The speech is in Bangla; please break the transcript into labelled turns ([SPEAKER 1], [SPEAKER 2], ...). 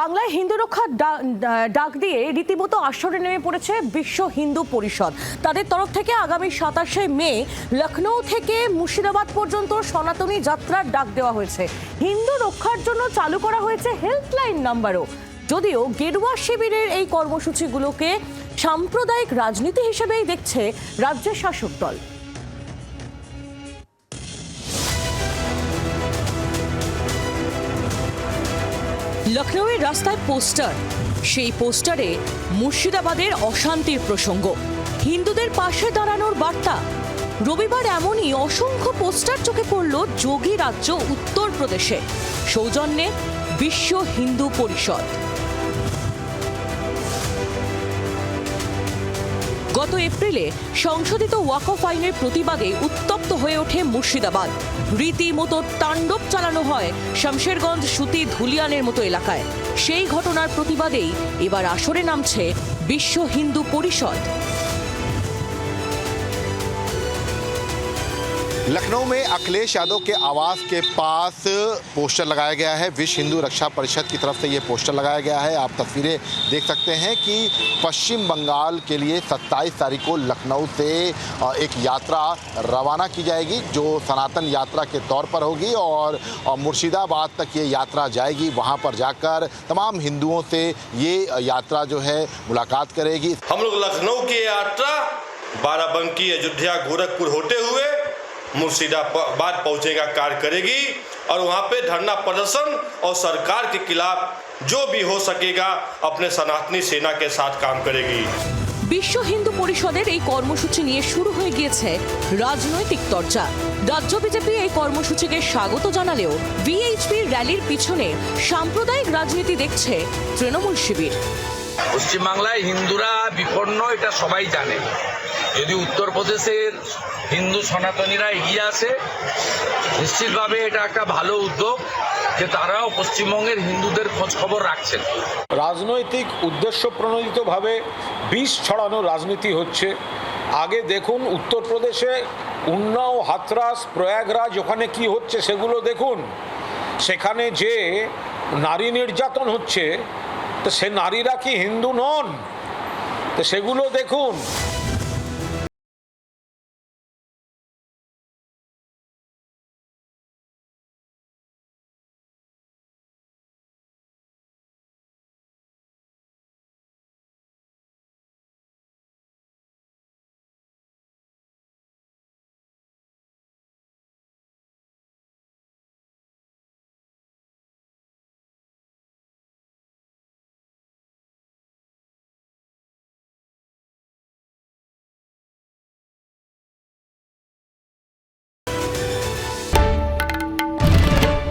[SPEAKER 1] বাংলায় হিন্দু ডা- ডাক দিয়ে রীতিমতো আসরে নেমে পড়েছে বিশ্ব হিন্দু পরিষদ। তাদের তরফ থেকে আগামী সাতাশে মে লখনৌ থেকে মুর্শিদাবাদ পর্যন্ত সনাতনী যাত্রার ডাক দেওয়া হয়েছে। হিন্দু রক্ষার জন্য চালু করা হয়েছে হেল্পলাইন নাম্বারও। যদিও গেরুয়া শিবিরের এই কর্মসূচিগুলোকে সাম্প্রদায়িক রাজনীতি হিসেবেই দেখছে রাজ্যের শাসক দল। লখনৌয়ের রাস্তায় পোস্টার। সেই পোস্টারে মুর্শিদাবাদের অশান্তির প্রসঙ্গ। হিন্দুদের পাশে দাঁড়ানোর বার্তা। রবিবার এমনই অসংখ্য পোস্টার চোখে পড়ল যোগী রাজ্য উত্তরপ্রদেশে। সৌজন্যে বিশ্ব হিন্দু পরিষদ। গত এপ্রিলে সংশোধিত ওয়াকফ আইনের প্রতিবাদে উত্তপ্ত হয়ে ওঠে মুর্শিদাবাদ। রীতিমতো তাণ্ডব চালানো হয় শামশেরগঞ্জ, সুতি, ধুলিয়ানের মতো এলাকায়। সেই ঘটনার প্রতিবাদেই এবার আসরে নামছে বিশ্ব হিন্দু পরিষদ।
[SPEAKER 2] लखनऊ में अखिलेश यादव के आवास के पास पोस्टर लगाया गया है। विश्व हिंदू रक्षा परिषद की तरफ़ से ये पोस्टर लगाया गया है। आप तस्वीरें देख सकते हैं कि पश्चिम बंगाल के लिए 27 तारीख को लखनऊ से एक यात्रा रवाना की जाएगी, जो सनातन यात्रा के तौर पर होगी और मुर्शिदाबाद तक ये यात्रा जाएगी। वहाँ पर जाकर तमाम हिंदुओं से ये यात्रा जो है मुलाकात करेगी।
[SPEAKER 3] हम लोग लखनऊ की यात्रा बाराबंकी, अयोध्या, गोरखपुर होते हुए मुर्शिदाबाद पहुंचने का कार्य करेगी और वहां पे धरना प्रदर्शन और सरकार के खिलाफ जो भी हो सकेगा अपने सनातनी सेना के साथ काम करेगी
[SPEAKER 1] বিশ্ব হিন্দু পরিষদের এই কর্মসূচি নিয়ে শুরু হয়ে গিয়েছে রাজনৈতিক চর্চা রাজ্য বিজেপি এই কর্মসূচিকে স্বাগত জানালেও ভিএইচপির র্যালির পিছনে সাম্প্রদায়িক রাজনীতি দেখছে তৃণমূল শিবির
[SPEAKER 4] পশ্চিমবাংলায় হিন্দুরা বিপন্ন, এটা সবাই জানে। যদি উত্তরপ্রদেশের হিন্দু সনাতনীরা এগিয়ে আসে, নিশ্চিতভাবে এটা একটা ভালো উদ্যোগ যে তারাও পশ্চিমবঙ্গের হিন্দুদের খোঁজ খবর রাখছেন।
[SPEAKER 5] রাজনৈতিক উদ্দেশ্য প্রণোদিতভাবে বিষ ছড়ানো রাজনীতি হচ্ছে। আগে দেখুন, উত্তরপ্রদেশে উন্নাও হাতরাস, প্রয়াগরাজ, ওখানে কি হচ্ছে সেগুলো দেখুন। সেখানে যে নারী নির্যাতন হচ্ছে তো সে নারীরা কি হিন্দু নন? তো সেগুলো দেখুন।